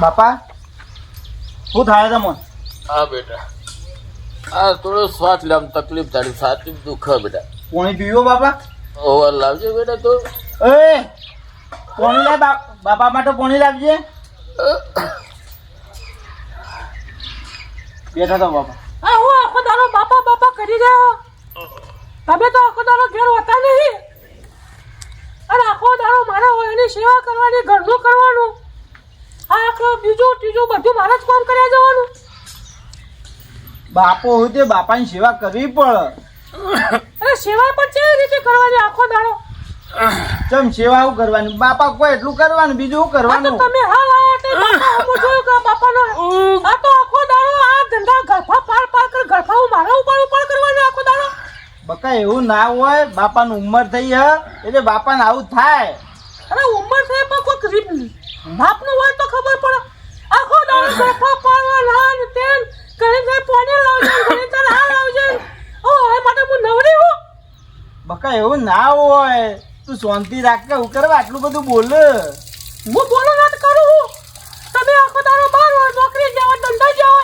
બાપા શું થાય તમને? હા બેટા. આ થોડો શ્વાસ લેવા તકલીફ તારી છાતી દુખ બેટા? કોણી પીવો બાપા? ઓવર લાવજો બેટા તો. એ પોણી લાવ બાપા માટે પોણી લાવજે. બેઠા તો બાપા. આ હું આખો દાડો બાપા બાપા કરી રહ્યો. તમે તો આખો દાડો ઘેર હોતા નહીં. અને આખો દાડો મારા હોય એની સેવા કરવાની ઘરનું કરવાનું. આ આખો બીજું ત્રીજું બધું મારા જ કામ કર્યા જવાનું. બાપો હોય તે બાપાની સેવા કરવી પડે. અરે સેવા પણ કેવી રીતે કરવાની આખો દાડો? ચમ સેવા હું કરવાની? બાપા કોઈ એટલું કરવાનું? બીજું શું કરવાનું? તમે હાલ આયા તે બાપા હમું જોયું કે બાપાનો આ તો આખો દાડો આ ધંધા ગરફા પાર પાર કર ગરફા હું મારા ઉપર ઉપર કરવાનો આખો દાડો. બકા એવું ના હોય. બાપાનું ઉંમર થઈ હે. એટલે બાપાને આવું થાય. અરે ઉંમર થઈ પણ કોઈક રીત બાપનું હોય તો ખબર પડે આખો દાડો ગરફા પાડવા લાન તેન ઘરે ઘરે પાણી લાવજે ઘરે ઘરે આ લાવજે ઓ એ માટે હું નવરી હું બકા એવું ના હોય તું શાંતિ રાખ કે હું કરવા આટલું બધું બોલ? હું બોલો ના કરું તમે આખો તારો બાર હોય નોકરી જાવ ધંધા જાવ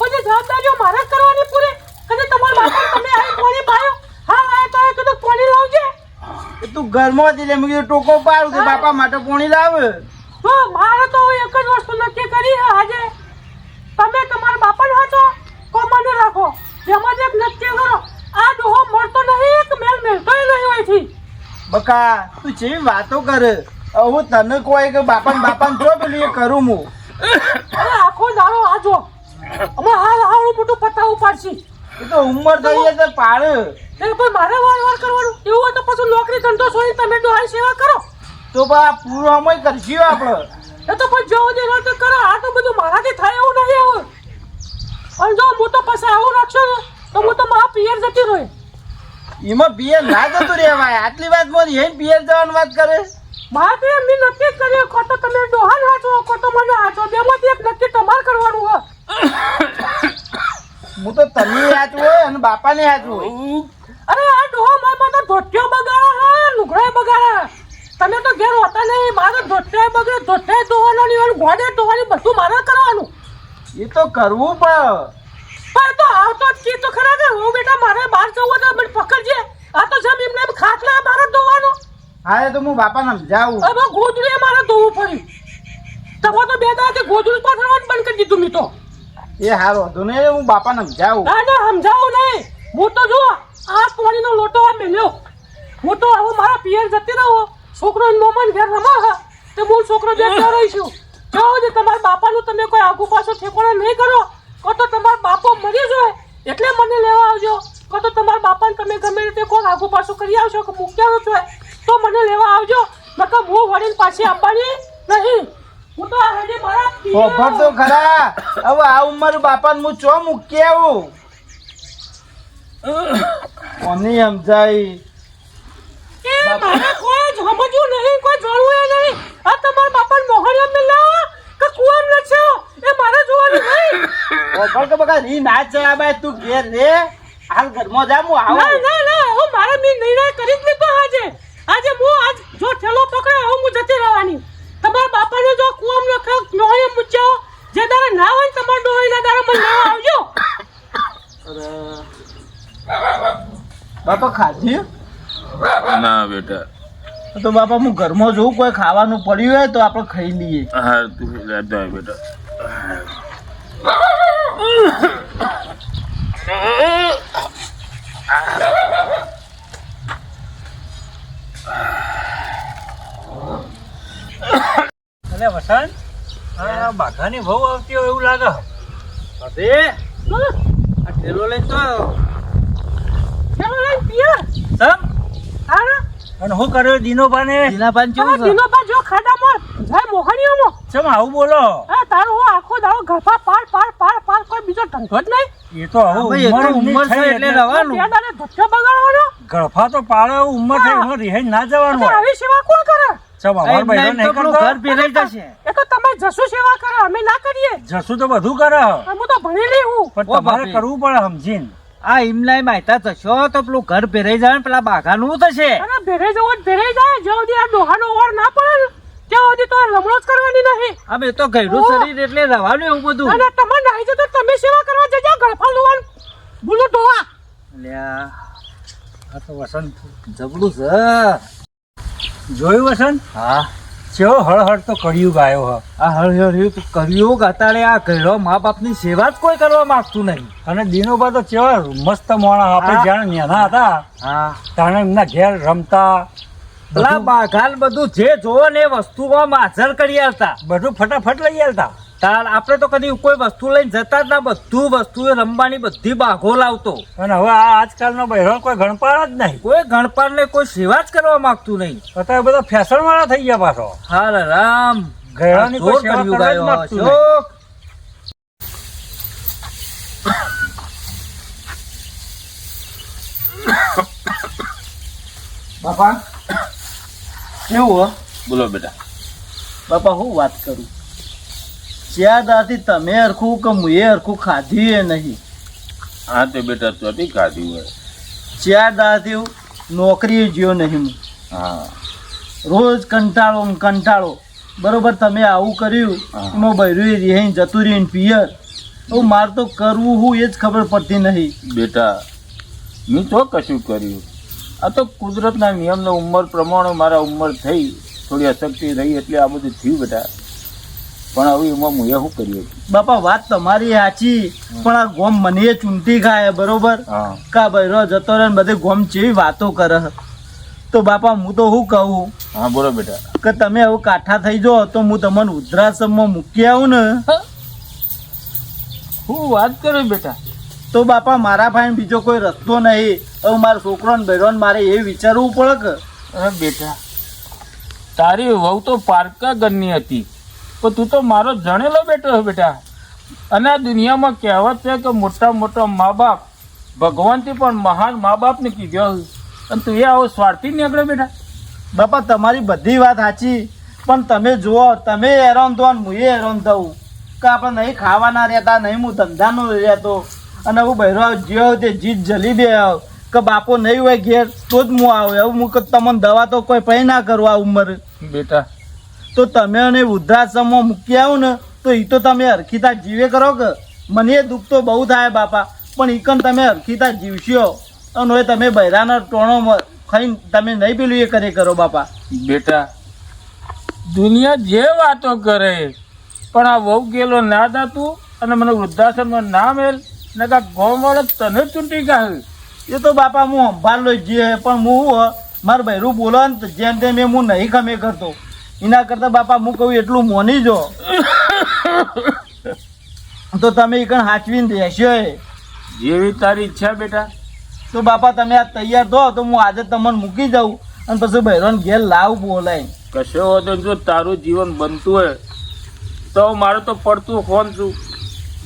પછી જવાબદારીઓ મારે કરવાની પૂરી. અને તમારા બાપા તમે આ પાણી પાયો. હા આ તો કીધું પાણી લાવજે. તું ઘરમાં હતી એટલે મેં કીધું ટોકો પાડું તે બાપા માટે પોણી લાવ તો મારે તો એક જ વસ્તુ નક્કી કરી છે આજે તમે તમારા બાપાને હાચો કોમને રાખો જેમાં એક નક્કી કરો આ ડોહો મળતો નહીં કે મેલ મેલતો નહીં હોયથી બકા તું જેવી વાતો કરે હું તને કોઈ કે બાપા બાપાને જો પેલી એ કરું હું. અરે આખો દાડો જો. અમે હાલ હાલ મોટું પતાવું પાડશી એ તો ઉંમર થઈ જાય તો પાડ. એ પણ મારે વાર વાર કરવાનું. એવું હોય તો પછી નોકરી ધંધો છોડી તમે ડોહાની સેવા કરો. તો બા પૂરો અમય કરશું આપણે. એ તો પછી જો જે તો કરો. આ તો બધું મારાથી થાય એવું નહીં આવું અને જો હું તો પછી આવું રાખશો તો હું તો મારા પિયર જતી રહી. એમાં પિયર ના જતું રહેવાય આટલી વાત મોરી એ પિયર જવાની વાત કરે? મારે તો એમની નક્કી કર્યો. ખોટો તમે ડોહાન હાચો ખોટો મને હાચો. બેમાંથી એક નક્કી તમાર કરવાનું હો. હું તો તમે હાચવું હોય અને બાપાને હાચવું હોય. અરે આ ડોહો મારા તો ધોટ્યો બગાડા હા લુગડાય બગાડા. તમે તો ઘેર હોતા નહીં. મારે ધોતિયા બગડે ધોતિયા ધોવાનો નહીં ગોડે ધોવાની બધું મારે કરવાનું. એ તો કરવું પણ. પણ તો આવતો જ કી તો ખરા હું બેટા મારે બહાર જવું તો મને પકડજે. આ તો જમ એમને એમ ખાટલા મારે ધોવાનો. હા તો હું બાપાને સમજાવું. હવે ગોદડીએ મારે ધોવું પડ્યું. તમે તો બે દાડાથી ગોદડું પાથરવાનું બંધ કરી દીધું મેં તો. એ હારો તો ને હું બાપાને સમજાવું. ના ના સમજાવું નહીં. હું તો જો આ પાણીનો લોટો આ મેલ્યો. હું તો હવે મારા પિયર જતી રહો. છોકરો મોમન ઘેર રમા હા. તે હું છોકરો બેઠો રહીશું ને તમારા બાપાનું તમે કોઈ આગુ પાછું ઠેકોણા નહીં કરો. કો તો તમારા બાપો મરી જાય. એટલે મને લેવા આવજો. કાં તો તમારા બાપાને તમે ગમે રીતે કોણ આગુ પાછું કરી આવશો કે મૂક્યા છો તો મને લેવા આવજો. નકર હું વળીને પાછી આપવાની નહીં. હું તો હજી મારા ખબર તો ખરા. હવે આ ઉંમર બાપાને હું ચો મૂકી આવું? કોની સમજાય? કોઈ સમજવું નહીં કોઈ જોડવું નહીં. આ તમારા બાપાને મોહલ્લા મિલાવો કે કુવામ લચ્યો એ મારે જોવાનું નહીં? ખબર કે બકા રી ના ચડાવાય તું ઘેર રે. હાલ ઘરમાં જા હું ના આવું. ના ના હું મારે મી નિર્ણય કરી જ લીધો આજે. આજે હું આજ જો ઠેલો પકડે હું હું જતી રહેવાની. તમારા બાપાને જો કુવામ લખ્યો નોહી મૂચ્યો જે તારે ના હોય તમાર ડોહી ના દાડે મને ના આવજો. બાપા ખાધી? ના બેટા. તો બાપા હું ઘરમાં જોઉં કોઈ ખાવાનું પડ્યું હોય તો આપણે ખાઈ લઈએ. હા તું બેટા. અલે વસંત આ બાઘાની બહુ આવતી હોય એવું લાગે. અરે આ ઠેલો લઈને તો ઠેલો લઈને પિયર સમ હા? અને હું કર્યો? દીનોબાને? જીનાભાઈ પાન કેવું દીનો દિનો બા જો ખાડામાં જાય મોહણીઓમાં. ચમ આવું બોલો? હા તારો હું આખો દાડો ગફા પાર પાર પાર પાર કોઈ બીજો ધંધો જ નહીં. એ તો હવે ઉંમર ઉંમર છે એટલે રવાનું. ત્યાં તારે ધક્કે બગાડવાનો ગફા તો પાડે ઉંમર થઈ ઉંમર રહે ના જવાનું હોય. આવી સેવા કોણ કરે? ચમ અમાર નહીં કરતો? ઘર ભેરાઈ જશે. એ તો તમે જસુ સેવા કરે અમે ના કરીએ. જસું તો બધું કરે. હું તો ભણેલી હું. પણ તમારે કરવું પડે સમજીને. આ માયતા થશો તો પેલું ઘર ભેરાઈ જાય ને પેલા બાઘાનું થશે. અને જવું ભેરાઈ જાય જો આ ડોહાનો ઓર ના પડે ત્યાં સુધી તો જ કરવાની નહીં. અમે તો શરીર એટલે એવું બધું. અને તમે નાહી જતો તમે સેવા કરવા જજો ગળફા લુવાન. ભૂલો ડોહા અલ્યા, આ તો વસંત જબરું છે. જોયું વસંત? હા. ચેવો હળહળ તો કર્યું ગાયો હ. આ હળિયો તો અત્યારે આ ઘરડો મા બાપની સેવા જ કોઈ કરવા માંગતું નહીં. અને દિનોબા તો ચેવા મસ્ત મોણા. આપણે. જાણે નાના હતા હા. તાણે એમના ઘેર રમતા પેલા બાઘાલ બધું જે જોવો ને એ વસ્તુમાં હાજર કરી આવતા બધું ફટાફટ લઈ આવતા તાર આપણે તો કદી કોઈ વસ્તુ લઈને જતા જ ના બધું વસ્તુ રમવાની બધી બાઘો લાવતો. અને હવે આ આજકાલનો બહેરો કોઈ ગણપાળ જ નહીં. કોઈ ગણપાર ને કોઈ સેવા જ કરવા માંગતું નહીં. અત્યારે બધા ફેશન વાળા થઈ ગયા પાછો. હાલ રામ. ગયડાની કોઈ સેવા કરવા જ માંગતું નહીં. બાપા કેવું હો? બોલો બેટા. બાપા હું વાત કરું? જ્યાદાથી દાથી તમે હરખું કે મુએ હરખું ખાધી એ નહીં. હા તે બેટા ચોથી ખાધી હોય. જ્યાદાથી દાથી નોકરી જ્યો નહીં. હું. હા રોજ કંટાળો કંટાળો. બરોબર તમે આવું કર્યું. એમાં બૈરું રહી જતું રહીને પિયર. તો મારે તો કરવું હું એ જ ખબર પડતી નહીં. બેટા મેં તો કશું કર્યું. આ તો કુદરતના નિયમનો ઉંમર પ્રમાણે મારા ઉંમર થઈ થોડી અશક્તિ રહી એટલે આ બધું થયું બેટા પણ હવે એમાં હું શું કરીએ બાપા વાત તમારી સાચી પણ આ ગોમ મને ચૂંટી ખાય બરોબર? કા કા બૈરો જતો રહે ને બધે ગોમ જેવી વાતો કરે. તો બાપા હું તો શું કહું? હા બોલો બેટા. કે તમે હવે કાઠા થઈ જાઓ તો હું તમને વૃદ્ધાશ્રમમાં મૂકી આવું ને. હું વાત કરું બેટા. તો બાપા મારા ભાઈ બીજો કોઈ રસ્તો નહીં. હવે મારા છોકરો ને મારે એ વિચારવું પડે કે અરે બેટા તારી વહુ તો પારકા ઘરની હતી. પણ તું તો મારો જણેલો બેટો બેટા. અને આ દુનિયામાં કહેવત છે કે મોટા મોટા મા બાપ ભગવાનથી પણ મહાન મા બાપને કીધો અને તું એ આવો સ્વાર્થી નીકળ્યો બેટા. બાપા તમારી બધી વાત સાચી. પણ તમે જુઓ તમે હેરાન થો ને હું હેરાન થવું કે આપણે નહીં ખાવાના રહેતા નહીં હું ધંધાનો રહેતો. અને હું બહેરો જ્યો તે જીત જલી દે આવ. કે બાપો નહીં હોય ઘેર તો જ હું આવે. એવું હું તમને દવા તો કોઈ પૈ ના કરું આ ઉંમરે. બેટા. તો તમે અને વૃદ્ધાશ્રમમાં મૂકી આવો ને તો એ તો તમે હરખીતા જીવે કરો કે? મને એ દુઃખ તો બહુ થાય બાપા પણ ઈકન તમે હરખીતા જીવશો. અને હવે તમે બૈરાના ટોણો ખાઈને તમે નહીં પેલું એ કરે કરો બાપા. બેટા દુનિયા જે વાતો કરે પણ આ વહુ ગયેલો ના થતું અને મને વૃદ્ધાશ્રમમાં ના મેલ ને કા ગોમ વાળો તને ચૂંટી ગયા એ તો બાપા હું સંભાળ લઈ જઈએ પણ હું હું મારું બૈરું બોલો ને જેમ તેમ એમ હું નહીં ગમે કરતો. એના કરતાં બાપા હું કહું એટલું મોની જો. તો તમે એક હાચવીને દેશો જેવી તારી ઈચ્છા બેટા. તો બાપા તમે આ તૈયાર થો તો હું આજે તમને મૂકી જાઉં અને પછી બૈરોને ઘેર લાવ બોલાય. કશો નહીં. જો તારું જીવન બનતું હોય તો મારે તો પડતું ફોન છું.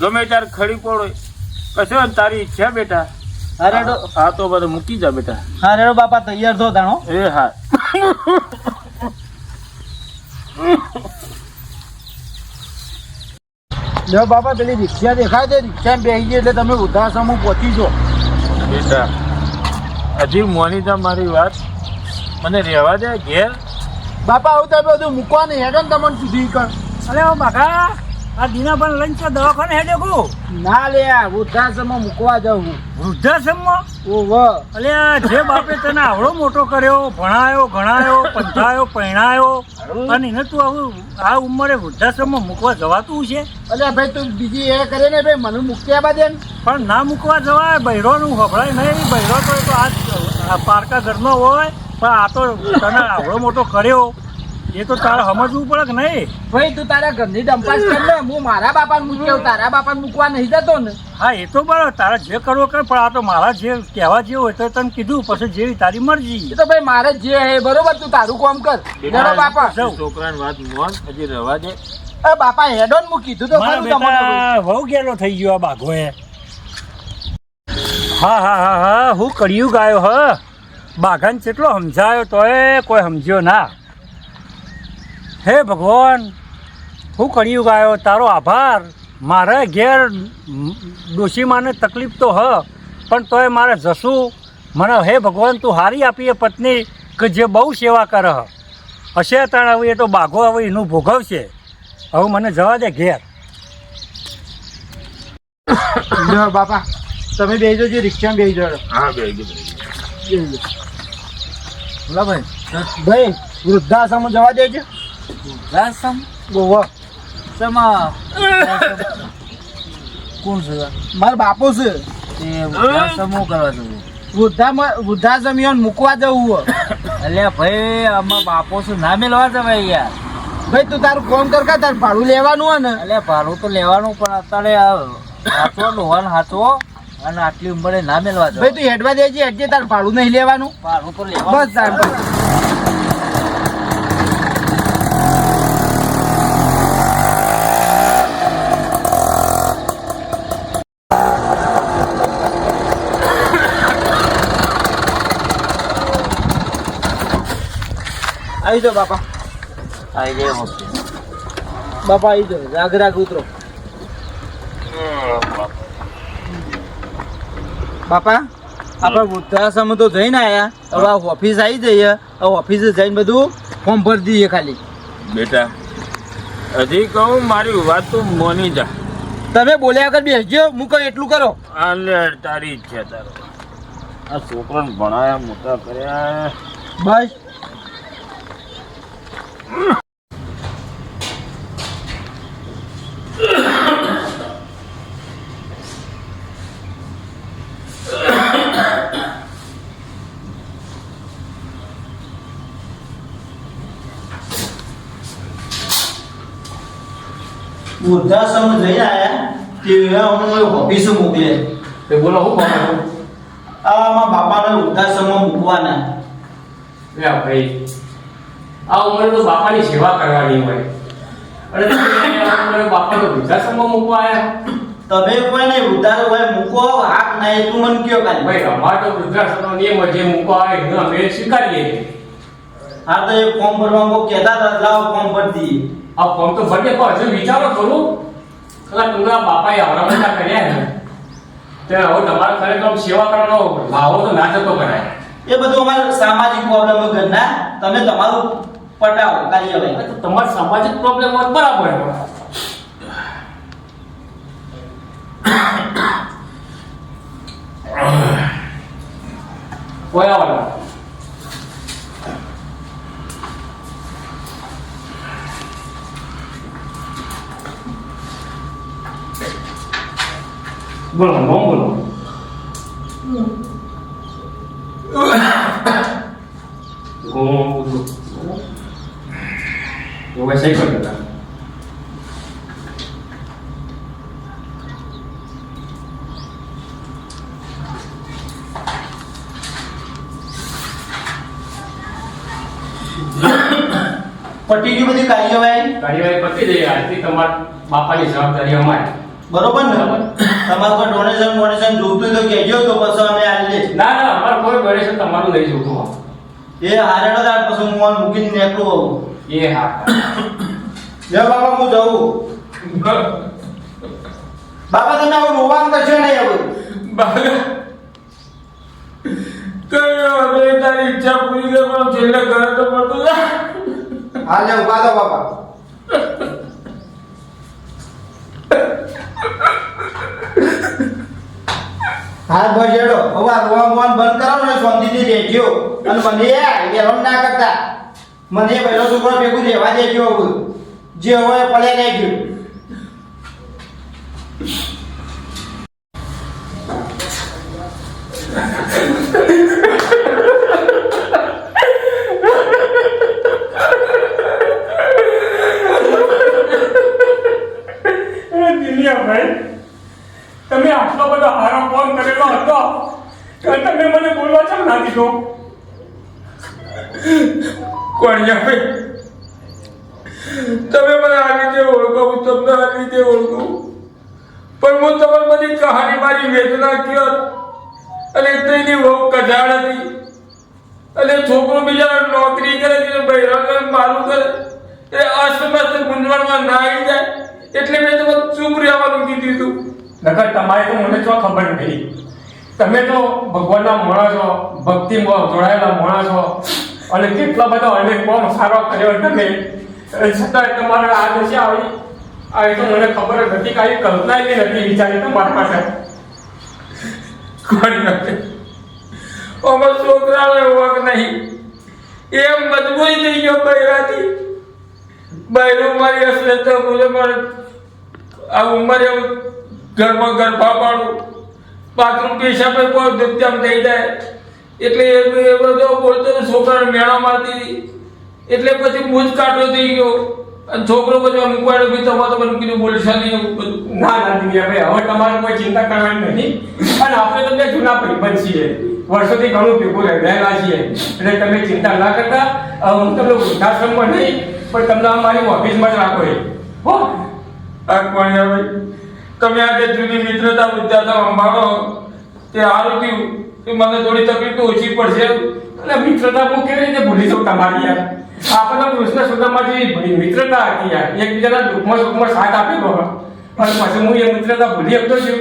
ગમે ત્યારે ખડી પડો. કશો તારી ઈચ્છા બેટા? હા. હા તો બધું મૂકી જા બેટા. હા બાપા તૈયાર થો તાણો. એ હા. લ્યો બાપા પેલી રિક્ષા દેખાય છે રિક્ષા બેસી ગઈ એટલે તમે વૃદ્ધાશ્રમમાં પહોંચી જો બેટા હજી મોની જા મારી વાત. મને રહેવા દે ઘેર. બાપા આવું તમે બધું મૂકવા નહીં ને તમને સુધી કર અરે ઓ આ દીનાભાઈ લઈને તો દવાખાને હેડે કો ના લે આ વૃદ્ધાશ્રમમાં મૂકવા જાઉં વૃદ્ધાશ્રમમાં? ઓહો. અલે જે બાપે તને આવડો મોટો કર્યો ભણાયો ગણાયો પંથાયો પરણાયો અને એને તું આવું આ ઉંમરે વૃદ્ધાશ્રમમાં મૂકવા જવાતું છે? અલે ભાઈ તું બીજી એ કરે ને ભાઈ મને મૂક્યા બાદ પણ ના મૂકવા જવાય બૈરોનું વપરાય નહીં. બૈરો તો આ પારકા ઘરનો હોય પણ આ તો તને આવડો મોટો કર્યો. એ તો તારે સમજવું પડે કે નહીં? ભાઈ તું તારા ઘરની ડંપાસ કર ને. હું મારા બાપાને મૂક્યો તારા બાપાને મૂકવા નહીં જતો ને. હા એ તો બરાબર તારે જે કરવો કર પણ આ તો મારા જે કહેવા જેવું હોય તો તને કીધું પછી જેવી તારી મરજી. એ તો ભાઈ મારે જે હે બરોબર તું તારું કામ કર. બેટા, બાપા. છોકરાની વાત મોન હજી રહેવા દે. એ બાપા હેડોન મૂકી હું કીધું તો મારા ખરું તમને વહુ ગેલો થઈ ગયો આ બાઘોએ. હા હા હા હા હું કર્યું ગાયો હ. બાઘાને કેટલો સમજાયો તોય કોઈ સમજ્યો ના. હે ભગવાન હું કળિયુગ ગાયો તારો આભાર. મારે ઘેર ડોશીમાને તકલીફ તો હ પણ તોય મારે જશું મને હે ભગવાન તું હારી આપી એ પત્ની કે જે બહુ સેવા કરે હ. હશે તાણ હવે એ તો બાઘો હવે એનું ભોગવશે. હવે મને જવા દે ઘેર. બાપા તમે બેસજો જે રિક્ષામાં બેસજો હા બે ભાઈ ભાઈ વૃદ્ધાશ્રમ જવા દેજો. વૃદ્ધાશ્રમ ગોવા શેમાં કોણ છે મારા બાપો છે વૃદ્ધાશ્રમ કરવા જવું. વૃદ્ધામાં વૃદ્ધાશ્રમ મૂકવા જવું એટલે ભાઈ આમાં બાપો છે ના મેળવા જવાય યાર. ભાઈ તું તારું ફોન કર તારું ભાડું લેવાનું હોય ને. એટલે ભાડું તો લેવાનું પણ અત્યારે હાચવો લોહન હાચવો અને આટલી ઉંમરે ના મેળવા ભાઈ તું હેડવા દેજે હેડજે તારું ભાડું નહીં લેવાનું. ભાડું તો લેવાનું. બસ આવી જાઓ બાપા. આવી જાય બાપા આવી જાઓ. રાગ રાગ ઉતરો. બાપા આપણે વૃદ્ધાશ્રમ તો જઈને આવ્યા હવે આ ઓફિસ આવી જઈએ. હવે ઓફિસે જઈને બધું ફોર્મ ભરી દઈએ ખાલી. બેટા હજી કહું મારી વાત તું મોની જા. તમે બોલ્યા આગળ બેસજો. હું કહું એટલું કરો. આલે તારી ઈચ્છા તારો. આ છોકરાને ભણાયા મોટા કર્યા. બસ. વૃદ્ધાશ્રમ જઈને આવ્યા તે અમને ઓફિસ મોકલે એ બોલો હું છો? આમાં બાપાને વૃદ્ધાશ્રમમાં મૂકવાના. લે ભાઈ આ ઉંમરે તો બાપાની સેવા કરવાની હોય. અને તમે આ ઉંમરે બાપાનો વૃદ્ધાશ્રમમાં મૂકવા આવ્યા તમે કોઈ નહીં વૃદ્ધાશ્રમ હોય મૂકો હાક ના એટલું મને કયો કાલે? ભાઈ અમારે તો વૃદ્ધાશ્રમનો નિયમ જે મૂકો આવે અમે સ્વીકારીએ. છીએ. હા તો એ ફોર્મ ભરવા કહેતા હતા લાવ ફોર્મ ભરતી. આ ફોર્મ તો ભરી દે, પણ હજુ વિચારો થોડું. કદાચ તમારા બાપાએ મોટા કર્યા ને તે હવે તમારે ખરેખર સેવા કરવાનો ભાવો તો ના જતો કરાય. એ બધું અમારે સામાજિક પ્રોબ્લેમ ઘરના. તમે તમારું પટાવો હવે. તો તમારે સામાજિક પ્રોબ્લેમ હોય બરાબર બરાબર હોય. કોઈ આવવાના બોલો નોમ બોલો ગોમ એવું સહી કરી દેતા પટી ગયું બધી કાર્યવાહી કાર્યવાહી પતી જઈ આજથી તમારા બાપાની જવાબદારી અમારી બરોબર ને? તમારે કોઈ ડોનેશન ડોનેશન જોતું તો કહેજો તો પછી અમે આવી લઈશ ના ના અમારે કોઈ ડોનેશન તમારું લઈ જોતું એ હારેડો દાડ પછી હું આને મૂકીને નીકળું આવું એ હા. લે બાપા હું જાઉં. બાપા તમે આવું રોવાનું કરશો નહીં બાબા કયો હવે તારી ઈચ્છા પૂરી કરે પણ છેલ્લે ઘરે તો પડતું હાલે ઊભા તો બાપા હા, બસ હેડો. હવે રોવા મોન બંધ કરો ને શાંતિથી રહેજો અને મને એ રમ ના કરતા. મને પહેલો છોકરો ભેગું રહેવા દેજો હવે. જે એ પડે નહીં ગયું. દિલિયાભાઈ તમે આટલો બધો હારો ફોન કરેલો હતો તો તમે મને ઓળખો, હું તમને બધી કહાની મારી વેદના કયો અને તેની બહુ કજાળ હતી. અને છોકરો બીજા નોકરી કરે છે બૈરા કરે, મારું કરે, એ અસ્તમસ્ત ગુંજવણમાં ના આવી જાય. એટલે મેં તમને ચૂપ રહેવાનું કીધું હતું નકર તમારે તો મને તો ખબર નહીં તમે તો ભગવાનના મોણા છો ભક્તિમાં જોડાયેલા મોણા છો, અને કેટલા બધા અને કોણ સારો કર્યો તમે? છતાં તમારા આ દશા આવી આ તો મને ખબર નથી કાંઈ કલ્પના બી નથી, વિચારી તમારા પાસે. કોણ નથી? અમાર છોકરાને વક નહીં. એમ મજબૂરી થઈ ગયો બૈરાથી. બૈરું મારી હશે તો મુજબ આ ઉંમરે હું ઘરમાં ગરબા પાડું બાથરૂમ પેશાબે કોઈ દુત્યમ થઈ જાય. એટલે એ બધો બોલતો છોકરાને મેળા મારતી એટલે પછી મૂજ કાઢો થઈ ગયો. અને છોકરો પછી મૂકવાડો બી તમારે મને કીધું બોલશા નહીં એવું બધું. ના ના દિવ્યાભાઈ હવે તમારે કોઈ ચિંતા કરવાની નથી. અને આપણે તો બે જૂના ભાઈબંધ છીએ. વર્ષોથી ઘણું ભેગું રહેલા છીએ. એટલે તમે ચિંતા ના કરતા. હું તમને વૃદ્ધાશ્રમમાં નહીં પણ તમને અમારી ઓફિસમાં જ રાખો એ. હો. આ કોણ ભાઈ તમે આજે જૂની મિત્રતા વિદ્યાર્થીઓ સંભાળો તે સારું થયું કે મને થોડી તકલીફ તો ઓછી પડશે. અને મિત્રતા હું કેવી રીતે ભૂલી જાઉં તમારી યાર? આપણે કૃષ્ણ સુદામાજી મિત્રતા હતી યાર. એકબીજાના દુઃખમાં સુખમાં સાથ આપેલો અને પછી હું એ મિત્રતા ભૂલી શકતો છું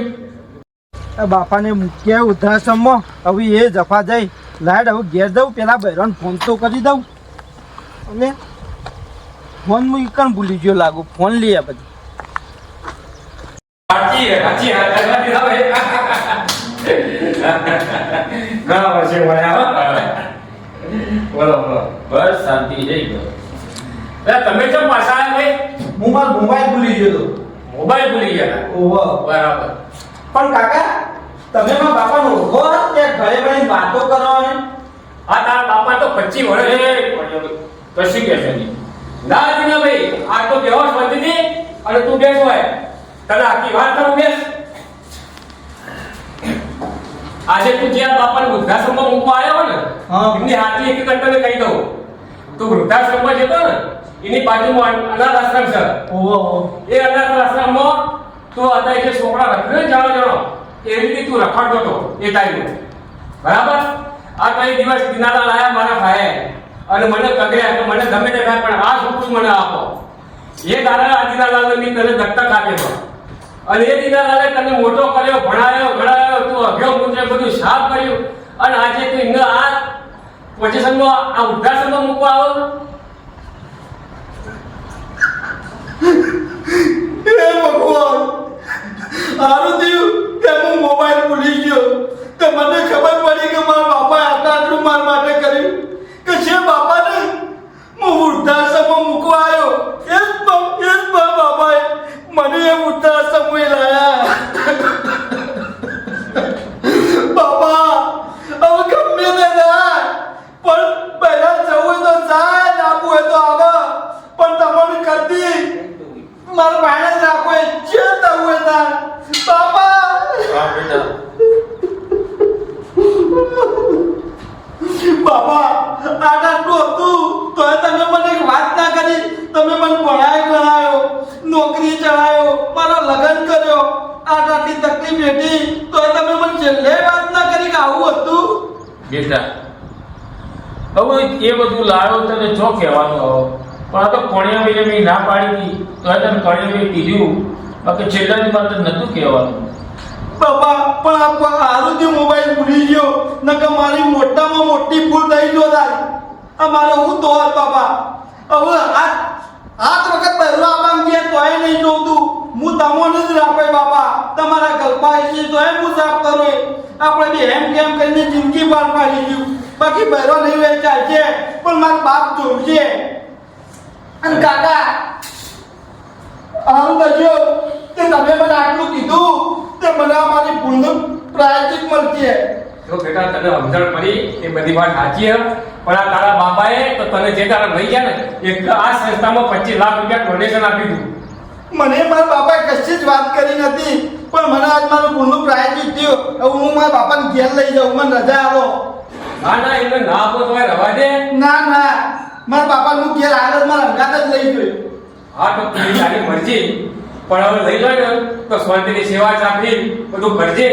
બાપાને મૂક્યા વૃદ્ધાશ્રમમાં. હવે એ જફા જાય લાડ, હવે ઘેર જવું પેલા બહેરાને ફોન તો કરી દઉં. અને ફોન હું કણ ભૂલી ગયો લાગુ. ફોન લઈએ પછી. હે, હે. હવે. ઘણા વર્ષે મળ્યા બોલો બોલો. બસ શાંતિ જઈ ગયો તમે કેમ પાછા આવ્યા હું મારો મોબાઈલ ભૂલી ગયો તો. મોબાઈલ ભૂલી ગયા? ઓહો. બરાબર. પણ કાકા તમે મારા બાપાનો ઓળખો કે ઘરે ઘરે વાતો કરવાની આ તારા બાપા તો પચી વર્ષ કશું કે છે નહીં. ના દીના ભાઈ. આ તો બેહોશ હતી અને તું કે હોય. તને આખી વાત કરું બેસ? આજે તું જ્યાં બાપાને વૃદ્ધાશ્રમમાં મૂકવા આવ્યો ને. એમની હાથી એક તને કહી દઉં. તું વૃદ્ધાશ્રમમાં જતો ને એની બાજુમાં અનાથ આશ્રમ છે. ઓહો. એ અનાથ આશ્રમમાં તું અત્યારે જે છોકરા રખડે ને જાણો જાણો એ રીતે તું રખડતો હતો એ ટાઈમે. બરાબર? આ કઈ દિવસ કિનારા લાયા મારા ભાઈએ. અને મને કગડ્યા કે મને ગમે તે થાય પણ આ છોકરું મને આપો. એ દાદા આ દીનાલાલે મેં તને દત્તક આપેલો અને એ દીનાલાલે તને મોટો કર્યો, ભણાયો ભણાયો તું અભ્યો મુદ્રે બધું સાફ કર્યું. અને આજે તું ઇંગ આ પોઝિશનમાં, આ વૃદ્ધાશ્રમમાં મૂકવા આવો. હે ભગવાન આરો થયું કે હું મોબાઈલ ભૂલી ગયો. તો મને ખબર પડી કે મારા બાપાએ આટલા આટલું મારા માટે કર્યું કે છે બાપાને હું વૃદ્ધાશ્રમમાં મૂકવા આવ્યો, એ જ એ જ બાપાએ મને એ વૃદ્ધાશ્રમમાં લાયા બાપા હવે ગમે તે થાય પણ પહેલા જવું હોય તો જાય ને આપવું હોય તો આવે પણ તમને કદી મારા ભાઈને જ રાખો એ જે થવું હોય તાર બાપા હા બેટા બાપા આ આટલું હતું તોય તમે મને એક વાત ના કરી તમે મને ભણાય ગણાયો નોકરી ચડાયો મારા લગ્ન કર્યો આ આટલી તકલીફ હતી તોય તમે મને છેલ્લે વાત ના કરી કે આવું હતું બેટા હવે એ બધું લાવ્યો જો કહેવાનું હવે પણ આ તો કોણિયા ભાઈને મેં ના પાડી હતી, તો તને કોણિયા ભાઈ કીધું બાકી છેલ્લા દિવસ મારે નતું કહેવાનું. બાબા પણ આ જે મોબાઈલ ભૂલી ગયો. નકર મારી મોટામાં મોટી ભૂલ થઈ ગયો તારી. આ મારે હું તો બાપા? હવે આ આઠ વખત પહેલો આબામ ગયા તોય નહીં જોતું. હું તમને જ રાખે, બાપા. તમારા ગલ્પા છે તોય હું સાફ કરો. આપણે બી એમ કેમ કરીને જિંદગી પાર પાડી ગયું બાકી બહેરો નહીં વેચાય ચાલશે પણ મારા બાપ જોડશે અને કાકા આવું કરજો. કે તમે મને આટલું કીધું તે મને અમારી મારી ભૂલનું પ્રાયચિત મળશે. જો બેટા તને સમજણ પડી એ બધી વાત સાચી હે. પણ આ તારા બાપાએ તો તને જે તારા લઈ ગયા ને એક આ સંસ્થામાં પચીસ લાખ રૂપિયા ડોનેશન આપી દીધું. મને મારા બાપાએ કશી જ વાત કરી નથી પણ મને આજ મારું ભૂલનું પ્રાયચિત થયું. હવે હું મારા બાપાને ઘેર લઈ જાઉં મને રજા આલો ના ના એટલે ના આપો તો રવા દે. ના ના. મારા બાપા હું ઘેર આગળ મારા અંગાત જ લઈ ગયો. હા તો તારી તારી મરજી. પણ હવે લઈ લો ને તો શાંતિની સેવા ચાકરી બધું કરજે.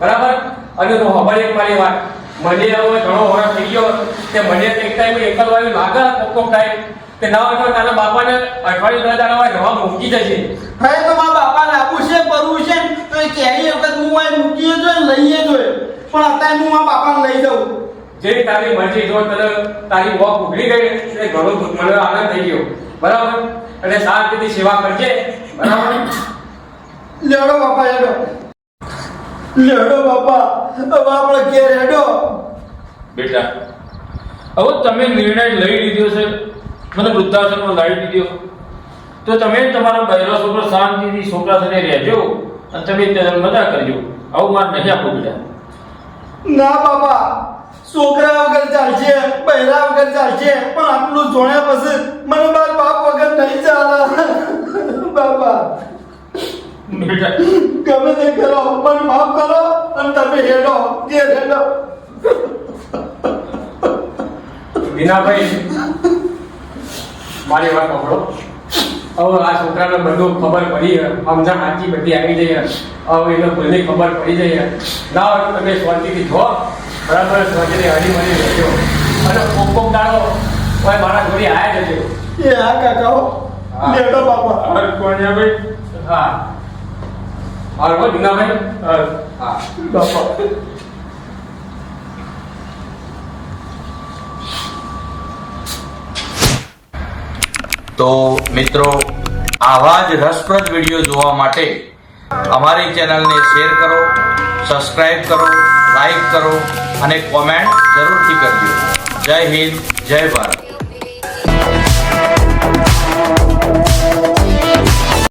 બરાબર? અને તો ખબર એક મારી વાત. મને હવે ઘણો વરસ થઈ ગયો તે મને એક ટાઈમ એકલવાયું લાગે કોક ટાઈમ કે ના હોય તારા બાપાને અઠવાડિયે દસ દાડા જવા મૂકી જશે હવે તો મારા બાપાને આપવું છે કરવું છે તો એ ક્યાંય વખત હું અહીં મૂકીએ જોઈએ લઈએ જોઈએ. પણ અત્યારે હું મારા બાપાને લઈ જાઉં. જેવી તારી મરજી જો તને તારી વોક ઉઘડી ગઈ એટલે ઘણો મને આનંદ થઈ ગયો. બરાબર? અને શાંતિથી સેવા કરજે. બરાબર? લેડો બાપા હેડો. લેડો બાપા હવે આપણે ઘેર હેડો. બેટા હવે તમે નિર્ણય લઈ લીધો છે. મને વૃદ્ધાશ્રમમાં લાવી દીધો. તો તમે તમારો બહેરો છોકરો શાંતિથી છોકરા સાથે રહેજો અને તમે તેને મજા કરજો. આવું મારે નહીં આપો બેટા. ના બાપા છોકરા વગર ચાલશે બહેરા વગર ચાલશે પણ આટલું જોણ્યા પછી મને મારા બાપ વગર નહીં ચાલે. બાપા બેટા. ગમે તે કરો પણ માફ કરો અને તમે હેડો કે હેડો. વિનાભાઈ મારી વાત સાંભળો. હવે આ છોકરાને બધું ખબર પડી. સમજણ આખી બધી આવી જઈ હવે એને ભૂલની ખબર પડી જઈ છે. ના તમે શાંતિથી જો. બરાબર શાંતિથી હળી મળી રહેજો અને કોક કોક દાડો કોઈ મારા જોડે આયા જજો એ હા કાકાઓ હા. લેડો બાપા. હર કોણ્યા ભાઈ હા. બરાબર વિનાભાઈ હાલ હા. બાપા. તો મિત્રો આવા જ રસપ્રદ વીડિયો જોવા માટે અમારી ચેનલને શેર કરો સબસ્ક્રાઇબ કરો લાઈક કરો અને કોમેન્ટ જરૂરથી કરજો. જય હિન્દ જય ભારત.